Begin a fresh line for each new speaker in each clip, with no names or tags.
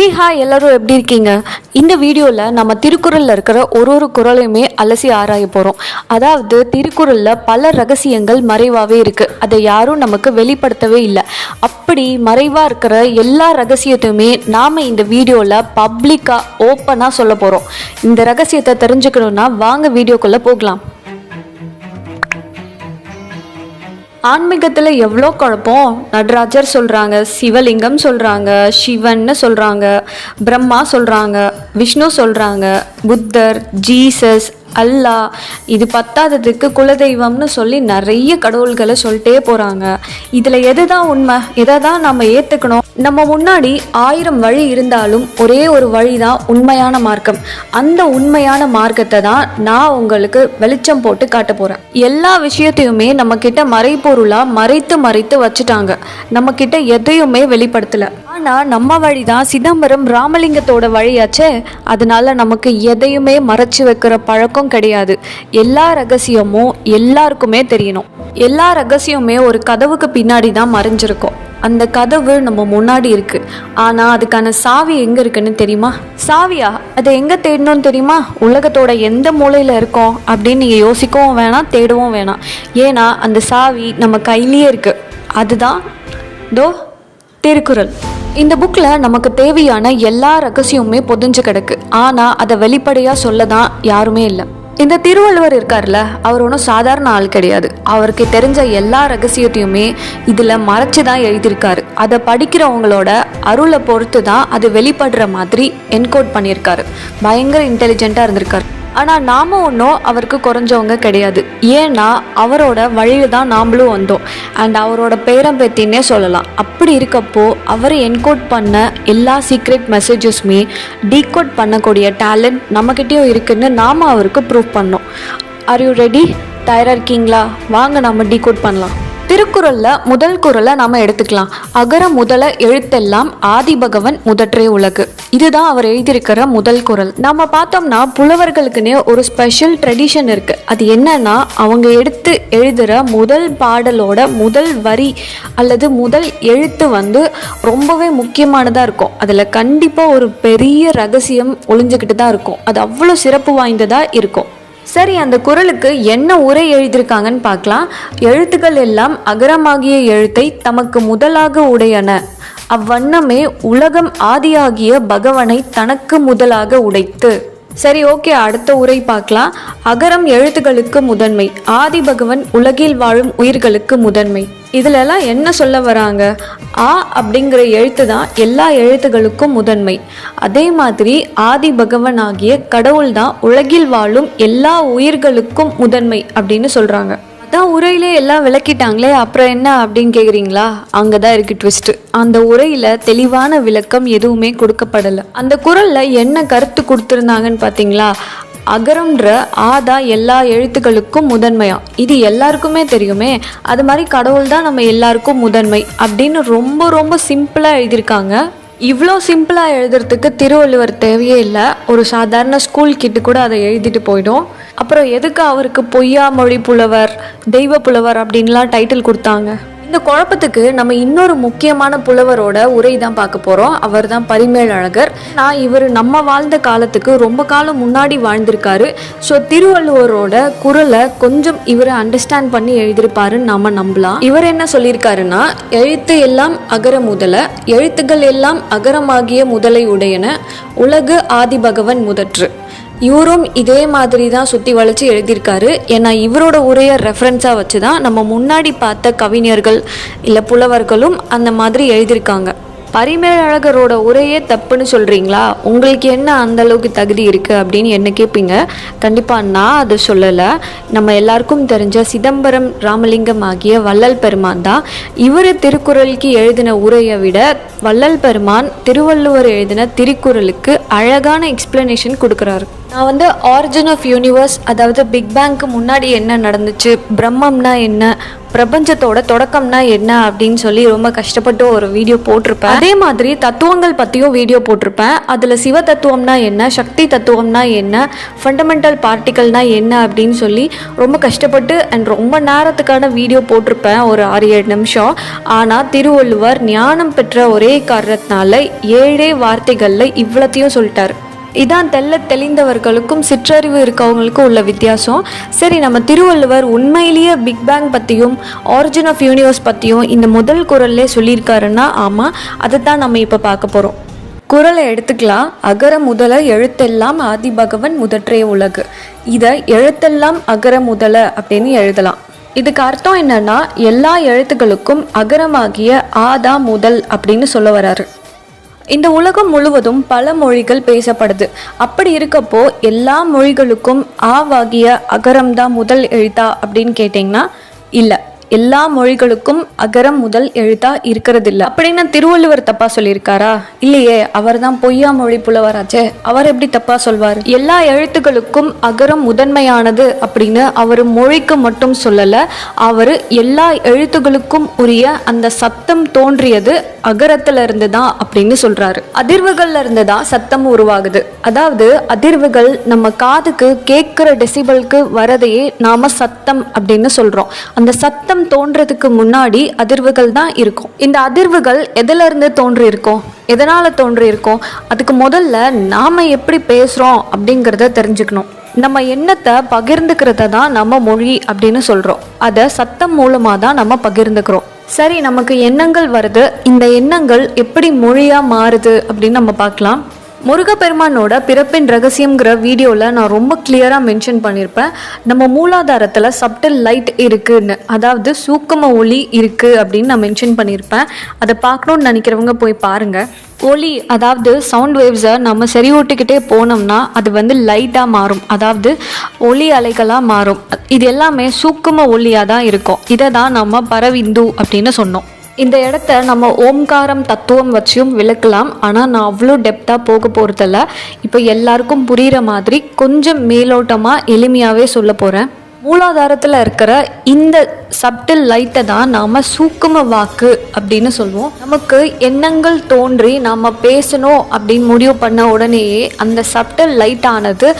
ஹே ஹா எல்லோரும் எப்படி இருக்கீங்க இந்த வீடியோவில் நம்ம திருக்குறளில் இருக்கிற ஒரு ஒரு குரலையுமே அலசி ஆராய போகிறோம் அதாவது திருக்குறளில் பல ரகசியங்கள் மறைவாகவே இருக்குது அதை யாரும் நமக்கு வெளிப்படுத்தவே இல்லை அப்படி மறைவாக இருக்கிற எல்லா ரகசியத்தையுமே நாம் இந்த வீடியோவில் பப்ளிக்காக ஓப்பனாக சொல்ல போகிறோம் இந்த ரகசியத்தை தெரிஞ்சுக்கணுன்னா வாங்க வீடியோக்குள்ளே போகலாம் ஆன்மீகத்தில் எவ்வளோ குழப்பம் நடராஜர் சொல்கிறாங்க சிவலிங்கம் சொல்கிறாங்க சிவன்னு சொல்கிறாங்க பிரம்மா சொல்கிறாங்க விஷ்ணு சொல்கிறாங்க புத்தர் ஜீசஸ் அல்லா இது பத்தாததுக்கு குலதெய்வம்னு சொல்லி நிறைய கடவுள்களை சொல்லிட்டே போகிறாங்க இதில் எது தான் உண்மை எதை தான் நம்ம ஏற்றுக்கணும் நம்ம முன்னாடி ஆயிரம் வழி இருந்தாலும் ஒரே ஒரு வழி தான் உண்மையான மார்க்கம் அந்த உண்மையான மார்க்கத்தை தான் நான் உங்களுக்கு வெளிச்சம் போட்டு காட்ட போகிறேன் எல்லா விஷயத்தையுமே நம்ம கிட்ட மறைப்பொருளாக மறைத்து மறைத்து வச்சுட்டாங்க நம்ம கிட்ட எதையுமே வெளிப்படுத்தலை ஆனால் நம்ம வழி தான் சிதம்பரம் ராமலிங்கத்தோட வழியாச்சே அதனால நமக்கு எதையுமே மறைச்சு வைக்கிற பழக்கம் கிடையாது எல்லா ரகசியமும் எல்லாருக்குமே தெரியணும் எல்லா ரகசியமுமே ஒரு கதவுக்கு பின்னாடி தான் மறைஞ்சிருக்கும் அந்த கதவு நம்ம முன்னாடி முன்னாடி இருக்குது ஆனால் அதுக்கான சாவி எங்கே இருக்குன்னு தெரியுமா சாவியா அதை எங்கே தேடணும்னு தெரியுமா உலகத்தோட எந்த மூலையில் இருக்கோம் அப்படின்னு நீங்கள் யோசிக்கவும் வேணாம் தேடவும் வேணாம் ஏன்னா அந்த சாவி நம்ம கையிலேயே இருக்குது அதுதான் தோ திருக்குறள் இந்த புக்கில் நமக்கு தேவையான எல்லா ரகசியமுமே பொதிஞ்சு கிடக்கு ஆனால் அதை வெளிப்படையாக சொல்ல தான் யாருமே இல்லை இந்த திருவள்ளுவர் இருக்கார்ல அவர் ஒன்றும் சாதாரண ஆள் கிடையாது அவருக்கு தெரிஞ்ச எல்லா ரகசியத்தையுமே இதில் மறைச்சு தான் எழுதியிருக்காரு அதை படிக்கிறவங்களோட அருளை பொறுத்து தான் அது வெளிப்படுற மாதிரி என்கோட் பண்ணியிருக்காரு பயங்கர இன்டெலிஜென்ட்டாக இருந்திருக்காரு ஆனால் நாம ஒன்றும் அவருக்கு குறைஞ்சவங்க கிடையாது ஏன்னா அவரோட வழியில் தான் நாம்ளும் வந்தோம் அண்ட் அவரோட பேரம் பற்றினே சொல்லலாம் அப்படி இருக்கப்போ அவர் என்கோட் பண்ண எல்லா சீக்ரெட் மெசேஜஸுமே டீகோட் பண்ணக்கூடிய டேலண்ட் நம்மக்கிட்டேயும் இருக்குதுன்னு நாம் அவருக்கு ப்ரூவ் பண்ணோம் ஆர் யூ ரெடி டயராக இருக்கீங்களா வாங்க நம்ம டீகோட் பண்ணலாம் திருக்குறளில் முதல் குரலை நாம் எடுத்துக்கலாம் அகர முதல எழுத்தெல்லாம் ஆதிபகவன் முதற்றே உலகு இதுதான் அவர் எழுதியிருக்கிற முதல் குரல் நம்ம பார்த்தோம்னா புலவர்களுக்குன்னே ஒரு ஸ்பெஷல் ட்ரெடிஷன் இருக்குது அது என்னன்னா அவங்க எடுத்து எழுதுகிற முதல் பாடலோட முதல் வரி அல்லது முதல் எழுத்து வந்து ரொம்பவே முக்கியமானதாக இருக்கும் அதில் கண்டிப்பாக ஒரு பெரிய ரகசியம் ஒளிஞ்சுக்கிட்டு தான் இருக்கும் அது அவ்வளோ சிறப்பு வாய்ந்ததாக இருக்கும் சரி அந்த குரலுக்கு என்ன உரை எழுதியிருக்காங்கன்னு பார்க்கலாம் எழுத்துக்கள் எல்லாம் அகரமாகிய எழுத்தை தமக்கு முதலாக உடையன அவ்வண்ணமே உலகம் ஆதியாகிய பகவனை தனக்கு முதலாக உடைத்து சரி ஓகே அடுத்த உரை பார்க்கலாம் அகரம் எழுத்துகளுக்கு முதன்மை ஆதி பகவன் உலகில் வாழும் உயிர்களுக்கு முதன்மை இதுலெல்லாம் என்ன சொல்ல வராங்க ஆ அப்படிங்கிற எழுத்து தான் எல்லா எழுத்துகளுக்கும் முதன்மை அதே மாதிரி ஆதி பகவன் ஆகிய கடவுள் தான் உலகில் வாழும் எல்லா உயிர்களுக்கும் முதன்மை அப்படின்னு சொல்கிறாங்க அதான் உரையிலே எல்லாம் விளக்கிட்டாங்களே அப்புறம் என்ன அப்படின்னு கேட்குறீங்களா அங்கே தான் இருக்குது ட்விஸ்ட்டு அந்த உரையில் தெளிவான விளக்கம் எதுவுமே கொடுக்கப்படலை அந்த குரலில் என்ன கருத்து கொடுத்துருந்தாங்கன்னு பார்த்தீங்களா அகரம்ன்ற ஆதா எல்லா எழுத்துக்களுக்கும் முதன்மையா இது எல்லாருக்குமே தெரியுமே அது மாதிரி கடவுள் தான் நம்ம எல்லாருக்கும் முதன்மை அப்படின்னு ரொம்ப ரொம்ப சிம்பிளாக எழுதியிருக்காங்க இவ்வளோ சிம்பிளாக எழுதுறதுக்கு திருவள்ளுவர் தேவையே இல்லை ஒரு சாதாரண ஸ்கூல் கிட்டு கூட அதை எழுதிட்டு போயிடும் அப்புறம் எதுக்கு அவருக்கு பொய்யா மொழி புலவர் தெய்வ புலவர் அப்படின்லாம் டைட்டில் கொடுத்தாங்க இந்த குழப்பத்துக்கு நம்ம இன்னொரு முக்கியமான புலவரோட உரை தான் பார்க்க போகிறோம் அவர் தான் பரிமேல் அழகர் நான் இவர் நம்ம வாழ்ந்த காலத்துக்கு ரொம்ப காலம் முன்னாடி வாழ்ந்திருக்காரு ஸோ திருவள்ளுவரோட குரலை கொஞ்சம் இவரை அண்டர்ஸ்டாண்ட் பண்ணி எழுதியிருப்பாருன்னு நம்ம நம்பலாம் இவர் என்ன சொல்லியிருக்காருன்னா எழுத்து எல்லாம் அகர முதல எழுத்துக்கள் எல்லாம் அகரமாகிய முதலை உடையன உலகு ஆதிபகவன் முதற்று இவரும் இதே மாதிரி தான் சுற்றி வளைச்சி எழுதியிருக்காரு ஏன்னா இவரோட உரையை ரெஃபரன்ஸாக வச்சு தான் நம்ம முன்னாடி பார்த்த கவிஞர்கள் இல்லை புலவர்களும் அந்த மாதிரி எழுதியிருக்காங்க பரிமேலழகரோட உரையே தப்புன்னு சொல்கிறீங்களா உங்களுக்கு என்ன அந்த அளவுக்கு தகுதி இருக்குது அப்படின்னு என்ன கேட்பீங்க கண்டிப்பாக நான் அதை சொல்லலை நம்ம எல்லாருக்கும் தெரிஞ்ச சிதம்பரம் ராமலிங்கம் ஆகிய வள்ளல் பெருமான் தான் இவர் திருக்குறளுக்கு எழுதின உரையை விட வள்ளல் பெருமான் திருவள்ளுவர் எழுதின திருக்குறளுக்கு அழகான எக்ஸ்பிளனேஷன் கொடுக்குறாரு நான் வந்து ஆரிஜின் ஆஃப் யூனிவர்ஸ் அதாவது பிக் பேங்க்கு முன்னாடி என்ன நடந்துச்சு பிரம்மம்னா என்ன பிரபஞ்சத்தோட தொடக்கம்னா என்ன அப்படின்னு சொல்லி ரொம்ப கஷ்டப்பட்டு ஒரு வீடியோ போட்டிருப்பேன் அதே மாதிரி தத்துவங்கள் பற்றியும் வீடியோ போட்டிருப்பேன் அதில் சிவ தத்துவம்னா என்ன சக்தி தத்துவம்னா என்ன ஃபண்டமெண்டல் பார்ட்டிக்கல்னா என்ன அப்படின்னு சொல்லி ரொம்ப கஷ்டப்பட்டு அண்ட் ரொம்ப நேரத்துக்கான வீடியோ போட்டிருப்பேன் ஒரு ஆறு ஏழு நிமிஷம் ஆனால் திருவள்ளுவர் ஞானம் பெற்ற ஒரே காரணத்தினால ஏழே வார்த்தைகளில் இவ்வளோத்தையும் சொல்லிட்டார் இதான் தெல்ல தெளிந்தவர்களுக்கும் சிற்றறிவு இருக்கவங்களுக்கும் உள்ள வித்தியாசம் சரி நம்ம திருவள்ளுவர் உண்மையிலேயே பிக் பேங் பற்றியும் ஆரிஜின் ஆஃப் யூனிவர்ஸ் பற்றியும் இந்த முதல் குரல்லே சொல்லியிருக்காருன்னா ஆமாம் அதை தான் நம்ம இப்போ பார்க்க போகிறோம் குரலை எடுத்துக்கலாம் அகர முதல எழுத்தெல்லாம் ஆதிபகவன் முதற்றே உலகு இதை எழுத்தெல்லாம் அகர முதல அப்படின்னு எழுதலாம் இதுக்கு அர்த்தம் என்னன்னா எல்லா எழுத்துக்களுக்கும் அகரமாகிய ஆதா முதல் அப்படின்னு சொல்ல வராரு இந்த உலகம் முழுவதும் பல மொழிகள் பேசப்படுது அப்படி இருக்கப்போ எல்லா மொழிகளுக்கும் ஆவாகிய தான் முதல் எழுத்தா அப்படின்னு கேட்டிங்கன்னா இல்லை எல்லா மொழிகளுக்கும் அகரம் முதல் எழுத்தா இருக்கிறதில்ல அப்படின்னா திருவள்ளுவர் தப்பா சொல்லியிருக்காரா இல்லையே அவர் தான் பொய்யா மொழி புலவராச்சே அவர் எப்படி தப்பா சொல்வார் எல்லா எழுத்துக்களுக்கும் அகரம் முதன்மையானது அப்படின்னு அவர் மொழிக்கு மட்டும் சொல்லல அவர் எல்லா எழுத்துகளுக்கும் உரிய அந்த சத்தம் தோன்றியது அகரத்துல இருந்து தான் அப்படின்னு சொல்றாரு அதிர்வுகள்ல இருந்து தான் சத்தம் உருவாகுது அதாவது அதிர்வுகள் நம்ம காதுக்கு கேட்கிற டெசிபிளுக்கு வரதையே நாம சத்தம் அப்படின்னு சொல்றோம் அந்த சத்தம் ஆட்டம் தோன்றதுக்கு முன்னாடி அதிர்வுகள் தான் இருக்கும் இந்த அதிர்வுகள் இருந்து தோன்றியிருக்கோம் எதனால் தோன்றியிருக்கோம் அதுக்கு முதல்ல நாம் எப்படி பேசுகிறோம் அப்படிங்கிறத தெரிஞ்சுக்கணும் நம்ம எண்ணத்தை பகிர்ந்துக்கிறத தான் நம்ம மொழி அப்படின்னு சொல்கிறோம் அதை சத்தம் மூலமாக தான் நம்ம பகிர்ந்துக்கிறோம் சரி நமக்கு எண்ணங்கள் வருது இந்த எண்ணங்கள் எப்படி மொழியாக மாறுது அப்படின்னு நம்ம பார்க்கலாம் முருகப்பெருமானோட பிறப்பின் ரகசியம்ங்கிற வீடியோவில் நான் ரொம்ப கிளியராக மென்ஷன் பண்ணியிருப்பேன் நம்ம மூலாதாரத்தில் சப்டில் லைட் இருக்குதுன்னு அதாவது சூக்கம ஒளி இருக்குது அப்படின்னு நான் மென்ஷன் பண்ணியிருப்பேன் அதை பார்க்கணுன்னு நினைக்கிறவங்க போய் பாருங்கள் ஒளி அதாவது சவுண்ட் வேவ்ஸை நம்ம சரி ஓட்டிக்கிட்டே போனோம்னா அது வந்து லைட்டாக மாறும் அதாவது ஒளி அலைகளாக மாறும் இது எல்லாமே சூக்கம ஒளியாக தான் இருக்கும் இதை தான் நம்ம பரவிந்து அப்படின்னு சொன்னோம் இந்த இடத்த நம்ம ஓம்காரம் தத்துவம் வச்சும் விளக்கலாம் ஆனால் நான் அவ்வளோ டெப்த்தாக போக போகிறதில்ல இப்போ எல்லாருக்கும் புரிகிற மாதிரி கொஞ்சம் மேலோட்டமாக எளிமையாகவே சொல்ல போகிறேன் மூலாதாரத்தில் இருக்கிற இந்த சப்டில் லைட்டை தான் நாம் சூக்கும வாக்கு அப்படின்னு சொல்லுவோம் நமக்கு எண்ணங்கள் தோன்றி நாம் பேசணும் அப்படின்னு முடிவு பண்ண உடனேயே அந்த சப்டில் லைட்டானது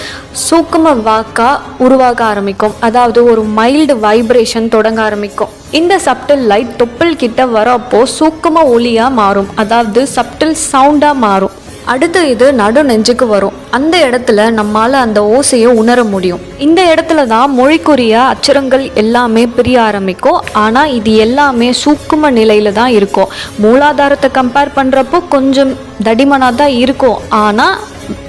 சூக்கும வாக்காக உருவாக ஆரம்பிக்கும் அதாவது ஒரு மைல்டு வைப்ரேஷன் தொடங்க ஆரம்பிக்கும் இந்த சப்டில் லைட் தொப்பில் கிட்ட வரப்போ சூக்கும ஒளியாக மாறும் அதாவது சப்டில் சவுண்டாக மாறும் அடுத்து இது நடு நெஞ்சுக்கு வரும் அந்த இடத்துல நம்மால் அந்த ஓசையை உணர முடியும் இந்த இடத்துல தான் மொழிக்குரிய அச்சரங்கள் எல்லாமே பிரிய ஆரம்பிக்கும் ஆனால் இது எல்லாமே சூக்கும நிலையில் தான் இருக்கும் மூலாதாரத்தை கம்பேர் பண்ணுறப்போ கொஞ்சம் தடிமனாக தான் இருக்கும் ஆனால்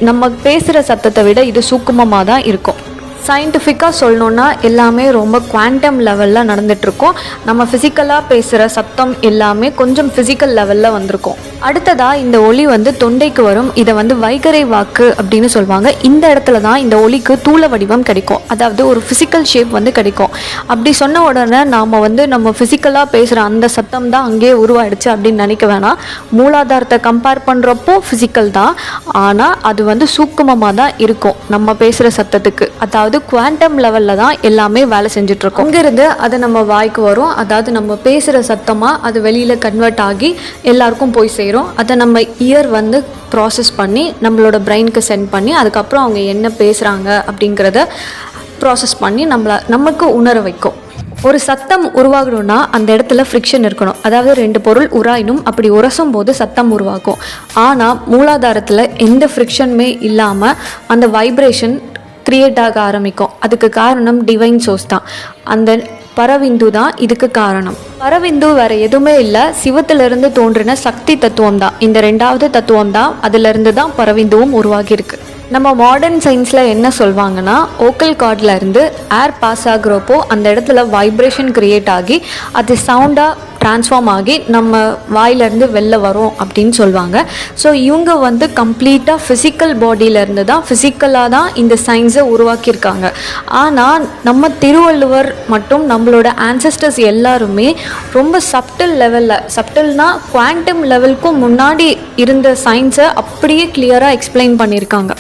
நம்ம பேசுகிற சத்தத்தை விட இது சூக்குமமாக தான் இருக்கும் சயின்டிஃபிக்காக சொல்லணுன்னா எல்லாமே ரொம்ப குவாண்டம் லெவலில் நடந்துகிட்ருக்கும் நம்ம ஃபிசிக்கலாக பேசுகிற சத்தம் எல்லாமே கொஞ்சம் ஃபிசிக்கல் லெவலில் வந்திருக்கும் அடுத்ததாக இந்த ஒளி வந்து தொண்டைக்கு வரும் இதை வந்து வைகரை வாக்கு அப்படின்னு சொல்லுவாங்க இந்த இடத்துல தான் இந்த ஒளிக்கு தூள வடிவம் கிடைக்கும் அதாவது ஒரு ஃபிசிக்கல் ஷேப் வந்து கிடைக்கும் அப்படி சொன்ன உடனே நாம் வந்து நம்ம ஃபிசிக்கலாக பேசுகிற அந்த சத்தம் தான் அங்கேயே உருவாயிடுச்சு அப்படின்னு நினைக்க வேணாம் மூலாதாரத்தை கம்பேர் பண்ணுறப்போ ஃபிசிக்கல் தான் ஆனால் அது வந்து சூக்குமமாக தான் இருக்கும் நம்ம பேசுகிற சத்தத்துக்கு அதாவது அதாவது குவாண்டம் லெவலில் தான் எல்லாமே வேலை செஞ்சுட்ருக்கோம் இங்கேருந்து அது நம்ம வாய்க்கு வரும் அதாவது நம்ம பேசுகிற சத்தமாக அது வெளியில் கன்வெர்ட் ஆகி எல்லாருக்கும் போய் சேரும் அதை நம்ம இயர் வந்து ப்ராசஸ் பண்ணி நம்மளோட பிரெயினுக்கு சென்ட் பண்ணி அதுக்கப்புறம் அவங்க என்ன பேசுகிறாங்க அப்படிங்கிறத ப்ராசஸ் பண்ணி நம்மளை நமக்கு உணர வைக்கும் ஒரு சத்தம் உருவாகணும்னா அந்த இடத்துல ஃப்ரிக்ஷன் இருக்கணும் அதாவது ரெண்டு பொருள் உராயினும் அப்படி உரசும் போது சத்தம் உருவாகும் ஆனால் மூலாதாரத்தில் எந்த ஃப்ரிக்ஷனுமே இல்லாமல் அந்த வைப்ரேஷன் க்ரியேட் ஆக ஆரம்பிக்கும் அதுக்கு காரணம் டிவைன் சோர்ஸ் தான் அந்த பரவிந்து தான் இதுக்கு காரணம் பரவிந்து வேற எதுவுமே இல்லை சிவத்திலிருந்து தோன்றின சக்தி தத்துவம் தான் இந்த ரெண்டாவது தத்துவம் தான் அதிலிருந்து தான் பரவிந்துவும் உருவாகியிருக்கு நம்ம மாடர்ன் சயின்ஸில் என்ன சொல்வாங்கன்னா ஓக்கல் இருந்து ஏர் பாஸ் ஆகுறப்போ அந்த இடத்துல வைப்ரேஷன் க்ரியேட் ஆகி அது சவுண்டாக டிரான்ஸ்ஃபார்ம் ஆகி நம்ம வாயிலேருந்து வெளில வரும் அப்படின்னு சொல்லுவாங்க ஸோ இவங்க வந்து கம்ப்ளீட்டாக ஃபிசிக்கல் பாடியிலேருந்து தான் ஃபிசிக்கலாக தான் இந்த சயின்ஸை உருவாக்கியிருக்காங்க ஆனால் நம்ம திருவள்ளுவர் மட்டும் நம்மளோட ஆன்சஸ்டர்ஸ் எல்லாருமே ரொம்ப சப்டல் லெவலில் சப்டல்னால் குவாண்டம் லெவலுக்கும் முன்னாடி இருந்த சயின்ஸை அப்படியே கிளியராக எக்ஸ்பிளைன் பண்ணியிருக்காங்க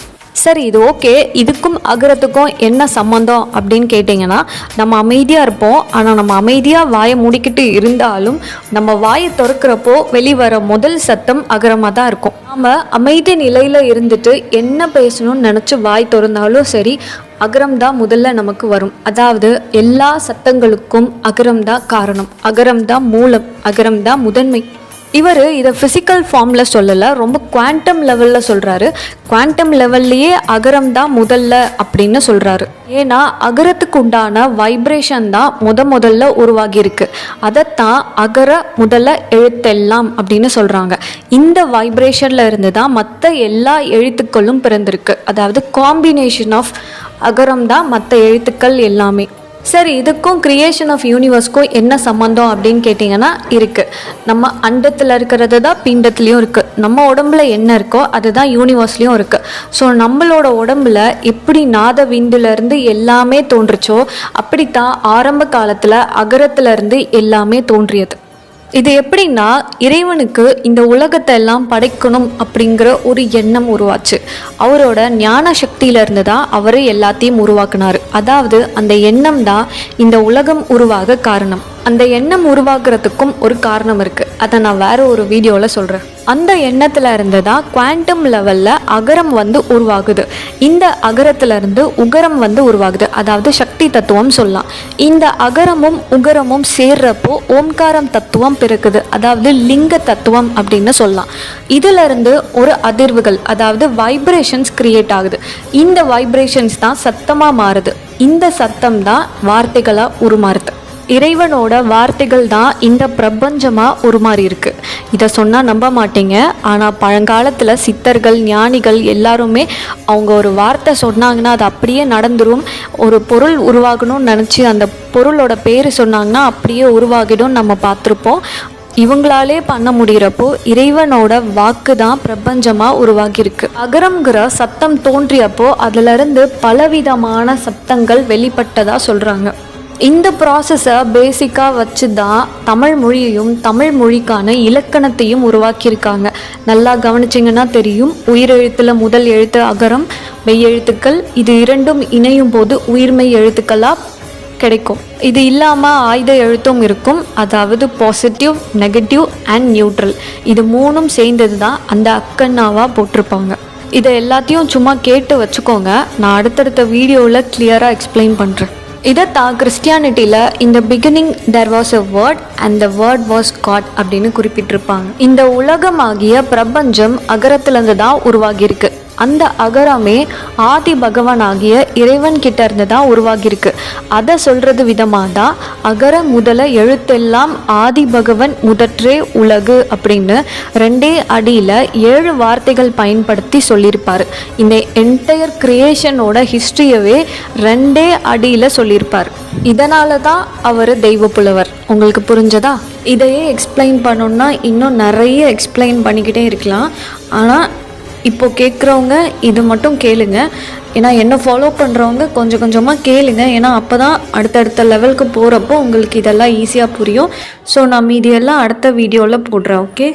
சரி இது ஓகே இதுக்கும் அகரத்துக்கும் என்ன சம்மந்தம் அப்படின்னு கேட்டிங்கன்னா நம்ம அமைதியாக இருப்போம் ஆனால் நம்ம அமைதியாக வாயை முடிக்கிட்டு இருந்தாலும் நம்ம வாயை திறக்கிறப்போ வெளிவர முதல் சத்தம் அகரமாக தான் இருக்கும் நாம் அமைதி நிலையில் இருந்துட்டு என்ன பேசணும்னு நினச்சி வாய் திறந்தாலும் சரி அகரம் தான் முதல்ல நமக்கு வரும் அதாவது எல்லா சத்தங்களுக்கும் அகரம் தான் காரணம் அகரம் தான் மூலம் அகரம் தான் முதன்மை இவர் இதை ஃபிசிக்கல் ஃபார்மில் சொல்லலை ரொம்ப குவாண்டம் லெவலில் சொல்கிறாரு குவாண்டம் லெவல்லையே அகரம் தான் முதல்ல அப்படின்னு சொல்கிறாரு ஏன்னா அகரத்துக்கு உண்டான வைப்ரேஷன் தான் முத முதல்ல உருவாகியிருக்கு அதைத்தான் அகர முதல்ல எழுத்தெல்லாம் அப்படின்னு சொல்கிறாங்க இந்த வைப்ரேஷனில் இருந்து தான் மற்ற எல்லா எழுத்துக்களும் பிறந்திருக்கு அதாவது காம்பினேஷன் ஆஃப் அகரம் தான் மற்ற எழுத்துக்கள் எல்லாமே சரி இதுக்கும் கிரியேஷன் ஆஃப் யூனிவர்ஸ்க்கும் என்ன சம்மந்தம் அப்படின்னு கேட்டிங்கன்னா இருக்குது நம்ம அண்டத்தில் இருக்கிறது தான் பிண்டத்துலேயும் இருக்குது நம்ம உடம்புல என்ன இருக்கோ அதுதான் யூனிவர்ஸ்லேயும் இருக்குது ஸோ நம்மளோட உடம்புல எப்படி நாத விந்துலேருந்து எல்லாமே தோன்றுச்சோ அப்படித்தான் ஆரம்ப காலத்தில் அகரத்துலேருந்து எல்லாமே தோன்றியது இது எப்படின்னா இறைவனுக்கு இந்த உலகத்தை எல்லாம் படைக்கணும் அப்படிங்கிற ஒரு எண்ணம் உருவாச்சு அவரோட ஞான சக்தியிலிருந்து தான் அவர் எல்லாத்தையும் உருவாக்குனார் அதாவது அந்த எண்ணம் தான் இந்த உலகம் உருவாக காரணம் அந்த எண்ணம் உருவாக்குறதுக்கும் ஒரு காரணம் இருக்குது அதை நான் வேற ஒரு வீடியோவில் சொல்கிறேன் அந்த எண்ணத்தில் இருந்து தான் குவாண்டம் லெவலில் அகரம் வந்து உருவாகுது இந்த அகரத்திலிருந்து உகரம் வந்து உருவாகுது அதாவது சக்தி தத்துவம் சொல்லலாம் இந்த அகரமும் உகரமும் சேர்றப்போ ஓம்காரம் தத்துவம் பிறக்குது அதாவது லிங்க தத்துவம் அப்படின்னு சொல்லலாம் இதிலிருந்து ஒரு அதிர்வுகள் அதாவது வைப்ரேஷன்ஸ் கிரியேட் ஆகுது இந்த வைப்ரேஷன்ஸ் தான் சத்தமாக மாறுது இந்த சத்தம் தான் வார்த்தைகளாக உருமாறுது இறைவனோட வார்த்தைகள் தான் இந்த பிரபஞ்சமாக மாதிரி இருக்குது இதை சொன்னால் நம்ப மாட்டீங்க ஆனால் பழங்காலத்தில் சித்தர்கள் ஞானிகள் எல்லாருமே அவங்க ஒரு வார்த்தை சொன்னாங்கன்னா அது அப்படியே நடந்துடும் ஒரு பொருள் உருவாகணும்னு நினச்சி அந்த பொருளோட பேர் சொன்னாங்கன்னா அப்படியே உருவாகிடும் நம்ம பார்த்துருப்போம் இவங்களாலே பண்ண முடிகிறப்போ இறைவனோட வாக்கு தான் பிரபஞ்சமாக உருவாகியிருக்கு அகரம்ங்கிற சத்தம் தோன்றியப்போ அதிலிருந்து பலவிதமான சத்தங்கள் வெளிப்பட்டதாக சொல்கிறாங்க இந்த ப்ராசஸை பேசிக்காக வச்சு தான் தமிழ் மொழியையும் தமிழ் மொழிக்கான இலக்கணத்தையும் உருவாக்கியிருக்காங்க நல்லா கவனிச்சிங்கன்னா தெரியும் உயிரெழுத்தில் முதல் எழுத்து அகரம் மெய்யெழுத்துக்கள் இது இரண்டும் இணையும் போது உயிர்மை எழுத்துக்களாக கிடைக்கும் இது இல்லாமல் ஆயுத எழுத்தும் இருக்கும் அதாவது பாசிட்டிவ் நெகட்டிவ் அண்ட் நியூட்ரல் இது மூணும் சேர்ந்தது தான் அந்த அக்கண்ணாவாக போட்டிருப்பாங்க இதை எல்லாத்தையும் சும்மா கேட்டு வச்சுக்கோங்க நான் அடுத்தடுத்த வீடியோவில் கிளியராக எக்ஸ்பிளைன் பண்ணுறேன் தான் கிறிஸ்டியானிட்டியில் இந்த beginning there was a word and the word was God அப்படின்னு குறிப்பிட்டிருப்பாங்க இந்த உலகமாகிய பிரபஞ்சம் அகரத்திலிருந்து தான் உருவாகியிருக்கு அந்த அகரமே ஆதி பகவானாகிய இறைவன் கிட்ட இருந்து தான் உருவாகியிருக்கு அதை சொல்கிறது விதமாக தான் அகர முதல எழுத்தெல்லாம் ஆதி பகவன் முதற்றே உலகு அப்படின்னு ரெண்டே அடியில் ஏழு வார்த்தைகள் பயன்படுத்தி சொல்லியிருப்பார் இந்த என்டையர் கிரியேஷனோட ஹிஸ்ட்ரியவே ரெண்டே அடியில் சொல்லியிருப்பார் இதனால தான் அவர் தெய்வ புலவர் உங்களுக்கு புரிஞ்சதா இதையே எக்ஸ்பிளைன் பண்ணோன்னா இன்னும் நிறைய எக்ஸ்பிளைன் பண்ணிக்கிட்டே இருக்கலாம் ஆனால் இப்போது கேட்குறவங்க இது மட்டும் கேளுங்க ஏன்னா என்ன ஃபாலோ பண்ணுறவங்க கொஞ்சம் கொஞ்சமாக கேளுங்க ஏன்னா அப்போ தான் அடுத்தடுத்த லெவலுக்கு போகிறப்போ உங்களுக்கு இதெல்லாம் ஈஸியாக புரியும் ஸோ நான் மீதியெல்லாம் அடுத்த வீடியோவில் போடுறேன் ஓகே